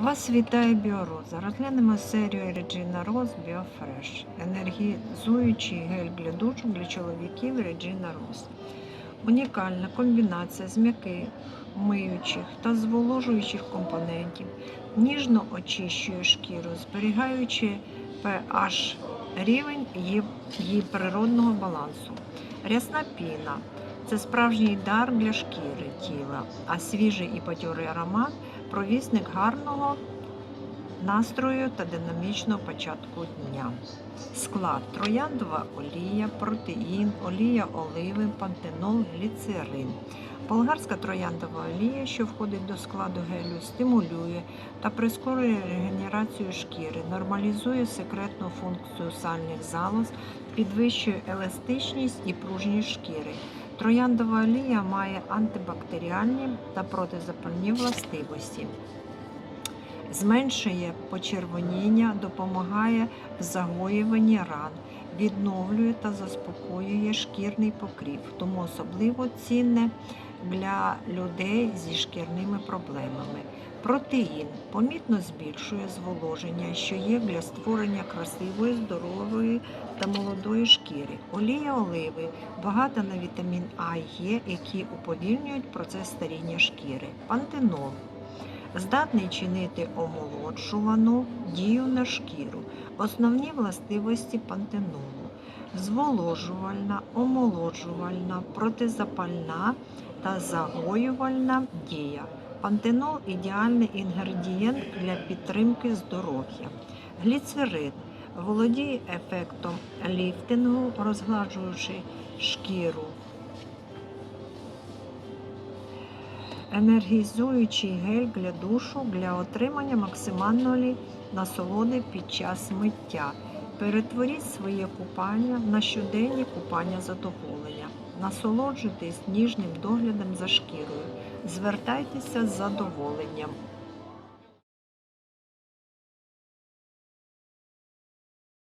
Вас вітає Біороза. Розглянемо серію Regina Rose BioFresh. Енергізуючий гель для душу для чоловіків Regina Rose. Унікальна комбінація з м'яких, миючих та зволожуючих компонентів, ніжно очищує шкіру, зберігаючи pH рівень її, природного балансу. Рясна піна це справжній дар для шкіри тіла, а свіжий і бадьорий аромат провісник гарного настрою та динамічного початку дня. Склад трояндова олія, протеїн, олія оливи, пантенол, гліцерин. Болгарська трояндова олія, що входить до складу гелю, стимулює та прискорює регенерацію шкіри, нормалізує секретну функцію сальних залоз, підвищує еластичність і пружність шкіри. Трояндова олія має антибактеріальні та протизапальні властивості. Зменшує почервоніння, допомагає в загоюванні ран, відновлює та заспокоює шкірний покрів, тому особливо цінне для людей зі шкірними проблемами. Протеїн помітно збільшує зволоження, що є для створення красивої, здорової та молодої шкіри. Олія оливи багата на вітамін А і Е, які уповільнюють процес старіння шкіри. Пантенол здатний чинити омолоджувану дію на шкіру. Основні властивості пантенолу зволожувальна, омолоджувальна, протизапальна та загоювальна дія. Пантенол ідеальний інгредієнт для підтримки здоров'я. Гліцерин володіє ефектом ліфтингу, розгладжуючи шкіру. Енергізуючий гель для душу для отримання максимальної насолоди під час миття. Перетворіть своє купання на щоденні купання задоволення. Насолоджуйтесь ніжним доглядом за шкірою. Звертайтеся з задоволенням.